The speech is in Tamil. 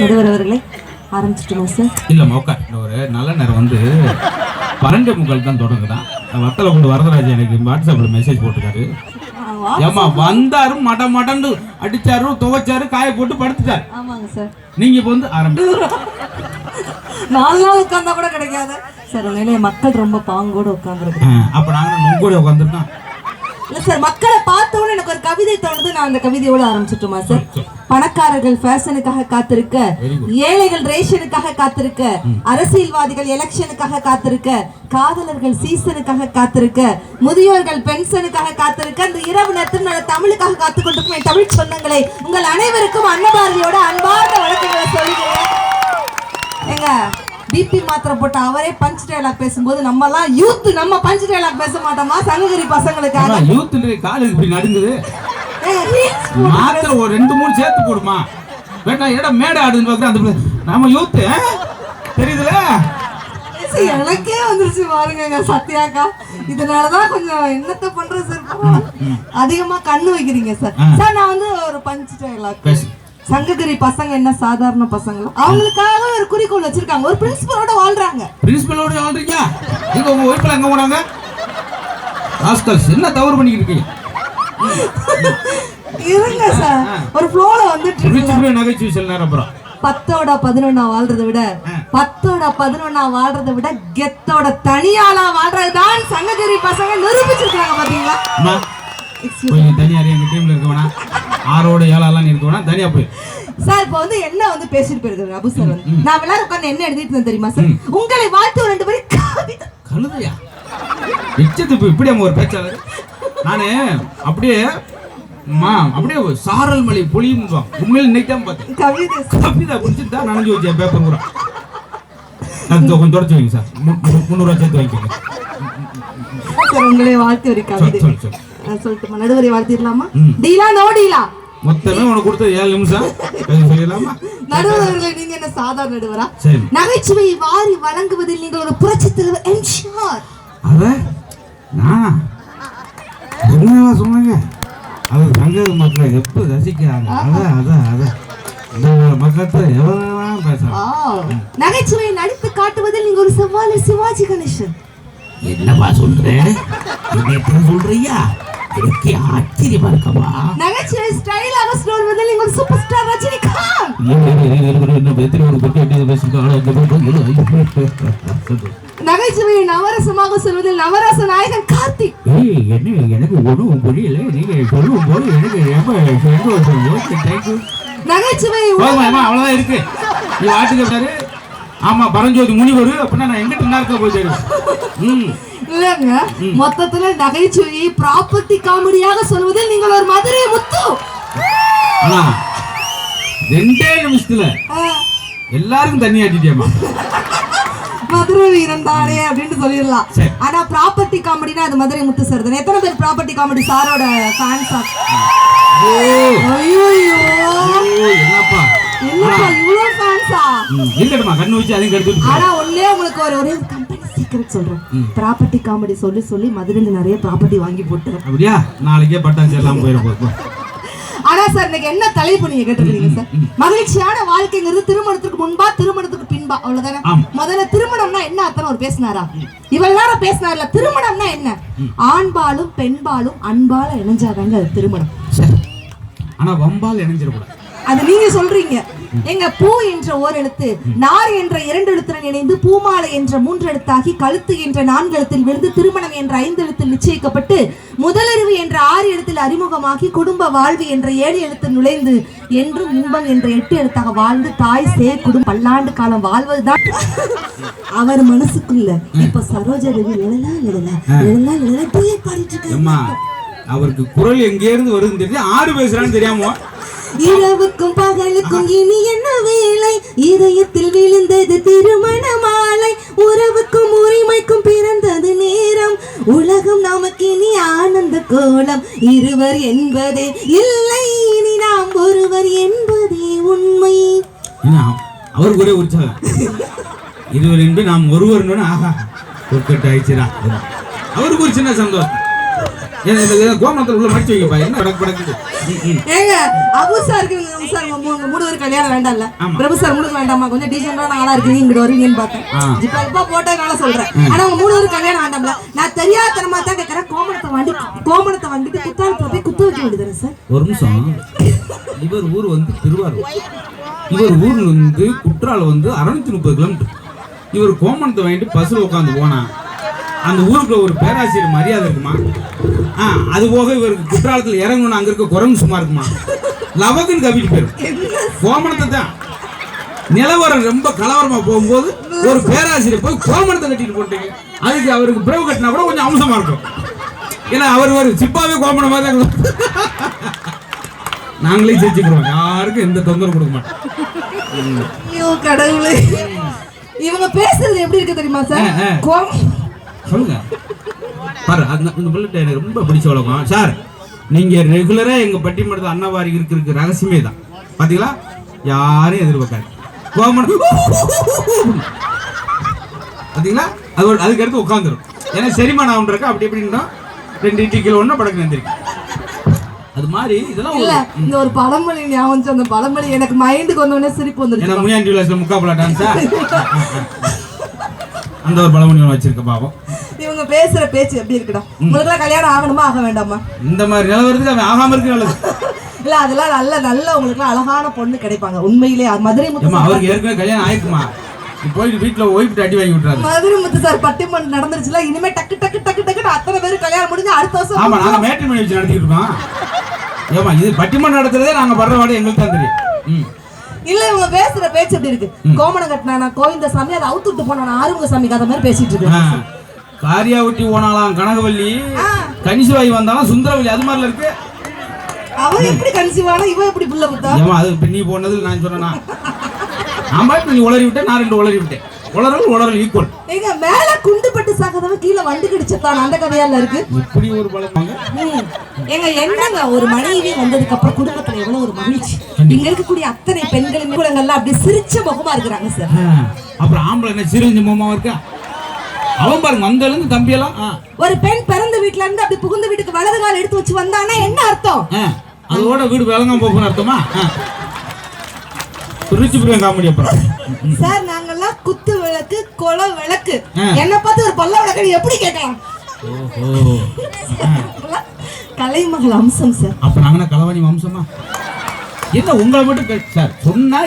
நடுவர் அவர்களே ஆரம்பிச்சிட்டுமா சார் இல்ல மோக்கா இந்த ஒரு நல்ல நேரம் வந்து பன்னெண்டு முக்கால் தான் தொடங்குதான். வத்தலை கொண்டு வரதராஜ் எனக்கு வாட்ஸ்அப்ல மெசேஜ் போட்டுருக்காரு. ஏமா வந்தாரு மட மடன்னு அடிச்சாரு துவைச்சாரு காய போட்டு படுத்துட்டாரு. ஆமாங்க சார் நீங்க இப்ப வந்து ஆரம்பி நாலு நாள் உட்கார்ந்தா கூட கிடைக்காது. சார் உண்மையிலே மக்கள் ரொம்ப பாங்கோட உட்காந்துருக்கு அப்ப நாங்க உங்க கூட உட்காந்துருக்கோம் இல்ல சார் மக்களை பார்த்த உடனே எனக்கு ஒரு கவிதை தோணுது. நான் அந்த கவிதையோட ஆரம்பிச்சிட்டுமா சார்? பணக்காரர்கள் ஃபேஷனுக்காக காத்திருக்க ஏழைகள் ரேஷனுக்காக காத்திருக்க அரசியல்வாதிகள் எலெக்ஷனுக்காக காத்திருக்க காதலர்கள் சீசனுக்காக காத்திருக்க முதியோர்கள் பென்ஷனுக்காக காத்திருக்க இந்த இரவு நேரத்தில் நான் தமிழுக்காக காத்து கொண்டிருக்கும் என் தமிழ் சொந்தங்களை உங்கள் அனைவருக்கும் அன்னபாரதியோட அன்பார்ந்த வழக்கங்களை சொல்கிறேன். ஏங்க பிபி மாத்திரை போட்ட அவரே பஞ்ச் டயலாக் பேசும்போது நம்ம எல்லாம் யூத் நம்ம பஞ்ச் டயலாக் பேச மாட்டோமா? சங்ககிரி பசங்களுக்காக. யூத் காலுக்கு இப்படி நடுங்குது. மாத்திரை ஒரு ரெண்டு மூணு சேர்த்து போடுமா வேண்டாம் ஏடா மேடை ஆடுன்னு பார்க்குறேன் அந்த நம்ம யூத்து தெரியுதுல? எனக்கே வந்துருச்சு பாருங்க சத்யாக்கா. இதனாலதான் கொஞ்சம் என்னத்த பண்றது சார். அதிகமா கண்ணு வைக்கிறீங்க சார் சார் நான் வந்து ஒரு பஞ்ச் டயலாக் பேசு. சங்ககிரி பசங்க என்ன சாதாரண பசங்களா அவங்களுக்காக ஒரு குறிக்கோள் வச்சிருக்காங்க. ஒரு பிரின்சிபலோட வாழ்றாங்க. பிரின்சிபலோட வாழ்றீங்க? நீங்க உங்க ஒய்ஃபில் எங்க போனாங்க? ராஸ்கல்ஸ் என்ன தவறு பண்ணிக்கிட்டு இருக்கீங்க? இருங்க சார். ஒரு ஃப்ளோல வந்துட்டு நகைச்சுவை சில நேரம் அப்புறம். பத்தோட பதினொன்னா வாழ்றதை விட பத்தோட பதினொன்னா வாழ்றதை விட கெத்தோட தனியாளா வாழ்றதுதான் சங்ககிரி பசங்க நிரூபிச்சிருக்காங்க பாத்தீங்களா? அம்மா போய் நீ தனியா இரு, எங்க டீம்ல இருக்க வேணாம் ஆறோட ஏழாலாம் இருக்க வேணாம் தனியா போய் சார் இப்போ வந்து என்ன வந்து பேசிட்டு போயிருக்காரு அபு சார் வந்து? நான் விளையாட உட்காந்து என்ன எழுதிட்டு இருந்தேன் தெரியுமா சார்? உங்களை வாழ்த்து ஒரு ரெண்டு பேரும் கவிதை கழுதையா? எச்சத்து இப்போ இப்படி அவங்க ஒரு பேச்சாளர் நானு அப்படியே மா அப்படியே சாரல் மலை பொழியும் உண்மையில இன்னைக்கு தான் பார்த்தேன். கவிதை. கவிதா குடிச்சு தான் நனைஞ்சு வச்சேன் பேப்பர் பூரா அது கொஞ்சம் தொடச்சு வைங்க சார். முந்நூறுவா சேர்த்து வாங்கிக்கோங்க. சார் உங்களை வாழ்த்து ஒரு கவிதை. சொல்லட்டுமா? நடுவரை வாழ்த்திடலாமா. டீலா நோ டீலா? மொத்தமே உனக்கு கொடுத்தது ஏழு நிமிஷம். கொஞ்சம் சொல்லிடலாமா நடுவர் அவர்களே நீங்க என்ன சாதாரண நடுவரா? சரி. நகைச்சுவையை வாரி வழங்குவதில் நீங்கள் ஒரு புரட்சி தலைவர் என்ஷார் அத நானா என்னவா சொன்னாங்க? அது தங்க மக்களை எப்போ ரசிக்கிறாங்க? அதான் அதான் அதான் நகைச்சுவையை நடித்து காட்டுவதில் நீங்க ஒரு செவ்வாழை சிவாஜி கணேசன். என்னப்பா சொல்றேன் என்ன சொல்றியா எனக்கு ஆச்சரியமா இருக்கவா? நகைச்சுவை ஸ்டைலாக சொல்வதில் நீங்க ஒரு சூப்பர் ஸ்டார் ரஜினிகாந்த். நகைச்சுவையை நவரசமாக சொல்வதில் நவரச நாயகன் கார்த்திக். எனக்கு ஒன்றும் புரியல நீங்க சொல்லும் போது எனக்கு நகைச்சுவை அவ்வளவுதான் இருக்கு. நீ வாட்டுக்கு ஆமா பரஞ்சோதி முனிவர். அப்படின்னா நான் எங்கிட்ட நேரத்தில் போய் தெரியும் ம். இல்லங்க மொத்தத்துல நகைச்சுவையை ப்ராப்பர்ட்டி காமெடியாக சொல்வதில் நீங்கள் ஒரு மதுரை முத்து. ரெண்டே நிமிஷத்துல ஆ, எல்லாருக்கும் தண்ணி ஆட்டிட்டியம்மா. மதுரை வீரன் தானே அப்படின்னு சொல்லிடலாம். ஆனா ப்ராப்பர்ட்டி காமெடினா அது மதுரை முத்து சார் தானே. எத்தனை பேர் ப்ராப்பர்ட்டி காமெடி சாரோட ஃபேன்ஸா ஐயோ என்னப்பா? என்னப்பா இவ்வளவு ஃபேன்ஸா ம், இருக்கட்டுமா கண்ணு வச்சு அதையும் கெடுத்துட்டு ஆனா ஒண்ணே உங்களுக்கு ஒரு ஒரே சீக்கிரம் சொல்றேன். ப்ராப்பர்ட்டி காமெடி சொல்லி சொல்லி மதுரையில நிறைய ப்ராப்பர்ட்டி வாங்கி போட்டுறேன் அப்படியா? நாளைக்கே பட்டாசு எல்லாம் போயிடும். ஆனா சார் இன்னைக்கு என்ன தலைப்பு நீங்க கேட்டிருக்கீங்க சார் மகிழ்ச்சியான வாழ்க்கைங்கிறது திருமணத்துக்கு முன்பா திருமணத்துக்கு பின்பா. அவ்வளவுதானே. முதல்ல திருமணம்னா என்ன? அர்த்தம் அவர் பேசினாரா? இவ்வளவு நேரம் பேசினார்ல திருமணம்னா என்ன? ஆண்பாலும் பெண்பாலும் அன்பால இணைஞ்சாதாங்க அது திருமணம். ஆனா வம்பால் இணைஞ்சிடக்கூடாது. அது நீங்க சொல்றீங்க. எங்க பூ என்ற ஓர் எழுத்து நார் என்ற இரண்டு எழுத்துடன் இணைந்து பூமாலை என்ற மூன்று எழுத்தாகி கழுத்து என்ற நான்கு எழுத்தில் விழுந்து திருமணம் என்ற ஐந்து எழுத்தில் நிச்சயிக்கப்பட்டு முதலறிவு என்ற ஆறு எழுத்தில் அறிமுகமாகி குடும்ப வாழ்வு என்ற ஏழு எழுத்தில் நுழைந்து என்றும் இன்பம் என்ற எட்டு எழுத்தாக வாழ்ந்து தாய் சே குடும்பம் பல்லாண்டு காலம் வாழ்வதுதான். அவர் மனசுக்குள்ள இப்ப சரோஜா நிழலா நிழலா நிழலா நிழலா டூயட் பாடிட்டு இருக்காரு. அவருக்கு குரல் எங்கே இருந்து வருதுன்னு தெரிஞ்சு ஆறு பேசுறான்னு தெரியாம இரவுக்கும் பகலுக்கும் இனி என்ன வேலை? இதயத்தில் விழுந்தது திருமண மாலை உறவுக்கும் உரிமைக்கும் பிறந்தது நேரம். உலகம் நமக்கு இனி ஆனந்த கோலம். இருவர் என்பதே இல்லை. இனி நாம் ஒருவர் என்பதே உண்மை. அவர் கூட ஒரே உற்சாகம் இருவர் என்று நாம் ஒருவர் ஆஹா ஒர்க்கட் ஆயிடுச்சுடா. அவருக்கு ஒரு சின்ன சந்தோஷம். கோமணத்துல உள்ள மடிச்சு வைக்கப்பா என்ன படக்கு படக்குது ம், ம். ஏங்க அபு சாருக்கு சார் உங்க மூணு பேரும் கல்யாணம் வேண்டாம்ல. பிரபு சார் மூணு வேண்டாமா? கொஞ்சம் டீசெண்டான ஆளா இருக்கீங்க இங்கிட்டு வருவீங்கன்னு பார்த்தேன். இப்ப இப்ப போட்டதுனால சொல்றேன். ஆனா உங்க மூணு கல்யாணம் வேண்டாம்ல. நான் தெரியாதனமா தான் கேட்கறேன் கோமணத்தை வாங்கி கோமணத்தை வாங்கிட்டு குத்தாலத்துல போய் குத்த வைக்க வேண்டியது சார் ஒரு நிமிஷம். இவர் ஊர் வந்து திருவாரூர். இவர் ஊர் வந்து குற்றாலம் வந்து அறுநூத்தி முப்பது கிலோமீட்டர் இவர் கோமணத்தை வாங்கிட்டு பஸ்ஸில் உட்காந்து போனா அந்த ஊருக்குள்ள ஒரு பேராசிரியர் மரியாதை இருக்குமா? ஆ அது போக இவருக்கு குற்றாலத்தில் இறங்கணும் அங்க இருக்க குரங்கு சும்மா இருக்குமா? லவக்குன்னு கவிட்டு போயிடும் கோமணத்தை தான். நிலவரம் ரொம்ப கலவரமா போகும்போது ஒரு பேராசிரியர் போய் கோமணத்தை கட்டிட்டு போட்டீங்க அதுக்கு அவருக்கு பிறகு கட்டினா கூட கொஞ்சம் அம்சமா இருக்கும். ஏன்னா அவர் ஒரு சிப்பாவே கோமணமா தான். நாங்களே செஞ்சுக்கிறோம் யாருக்கும் எந்த தொந்தரவு கொடுக்க மாட்டோம். ஐயோ கடவுளே. இவங்க பேசுறது எப்படி இருக்கு தெரியுமா சார். கோம் சொல்லுங்க. பாரு அந்த இந்த பிள்ளைகிட்ட எனக்கு ரொம்ப பிடிச்ச வழக்கம் சார் நீங்க ரெகுலரா எங்க பட்டிமன்றத்தில் அன்னவாரி இருக்கிறதுக்கு ரகசியமே தான். பாத்தீங்களா? யாரும் எதிர்பார்க்காது. கோமணம் பாத்தீங்களா? அது அதுக்கு அடுத்து உட்காந்துரும் ஏன்னா செரிமானம் ஆகுன்றக்க அப்படி எப்படின்னா ரெண்டு இட்லி கிலோ ஒன்று படக்கு அது மாதிரி இதெல்லாம் இல்ல இந்த ஒரு பழமொழி ஞாபகம். அந்த பழமொழி எனக்கு மைண்டுக்கு வந்த உடனே சிரிப்பு வந்துருச்சு. ஏன்னா முனியாண்டி விலாசில் முக்காப்பலா டான்ஸா அந்த ஒரு பழமொழி ஒன்று வச்சிருக்க பாவம். பேசுற பேச்சு எப்படி இருக்குடா? உங்களுக்கு கல்யாணம் ஆகணுமா ஆக வேண்டாமா? இந்த மாதிரி நிலவரத்துக்கு அவன் ஆகாம இருக்கு நல்லது. இல்ல அதெல்லாம் நல்ல நல்ல உங்களுக்கு அழகான பொண்ணு கிடைப்பாங்க. உண்மையிலே மதுரை முத்து அவருக்கு ஏற்கனவே கல்யாணம் ஆயிருக்குமா போயிட்டு வீட்டுல ஒய்ஃப் அடி வாங்கி விட்டுறாரு மதுரை முத்து சார் பட்டிமன்றம் நடந்துருச்சுல இனிமே டக்கு டக்கு டக்கு டக்குன்னு அத்தனை பேர் கல்யாணம் முடிஞ்சு அடுத்த வருஷம் ஆமா நாங்க மேட்ரி மணி வச்சு நடத்திட்டு இருக்கோம். ஏமா இது பட்டிமன்றம் நடத்துறதே நாங்க படுற வாடி எங்களுக்கு தான் தெரியும். இல்ல இவங்க பேசுற பேச்சு எப்படி இருக்கு? கோமணம் கட்டினா கோவிந்த சாமி அதை அவுத்துட்டு போனா ஆறுமுக சாமி கதை மாதிரி பேசிட்டு ஆ. இருக்கு காரியா ஒட்டி போனாலாம் கனகவல்லி. கனிசுவாய் வந்தாலும் சுந்தரவல்லி. அது மாதிரில இருக்கு. அவ எப்படி கன்சீவானா? இவ எப்படி புள்ள புத்தா? ஏமா அது நீ போனது நான் சொன்னா நான் பாட்டு நீ உளறி விட்டேன் நான் ரெண்டு உளறி விட்டேன். உளறல் உளறல் ஈக்குவல் எங்க மேல குண்டுபட்டு சாகதவன் கீழே வண்டு கிடிச்சத்தான் அந்த கதையால இருக்கு. இப்படி ஒரு பழமாங்க ம். ஏங்க என்னங்க ஒரு மனைவி வந்ததுக்கு அப்புறம் குடும்பத்துல எவ்வளவு ஒரு மகிழ்ச்சி. இங்க இருக்கக்கூடிய அத்தனை பெண்களும் குலங்கள்லாம் அப்படியே சிரிச்ச முகமா இருக்கிறாங்க சார். அப்புறம் ஆம்பளை என்ன சிறுஞ்சி மாமா இருக்கா? அவன் பாருங்க அங்க இருந்து தம்பியெல்லாம். ஒரு பெண் பிறந்த வீட்ல இருந்து அப்படி புகுந்த வீட்டுக்கு வலது கால் எடுத்து வச்சு வந்தான்னா என்ன அர்த்தம். அதோட வீடு விளங்காம போகணும் அர்த்தமா ஆ. ருச்சி பிரியம் காமெடி அப்புறம் சார் நாங்கெல்லாம் குத்து விளக்கு கொல விளக்கு. என்ன பார்த்து ஒரு பல்ல விளக்கு எப்படி கேட்கலாம் கலைமகள் அம்சம் சார் அப்ப நாங்கன்னா களவாணி வம்சமா என்ன உங்களை மட்டும் சார் சொன்னா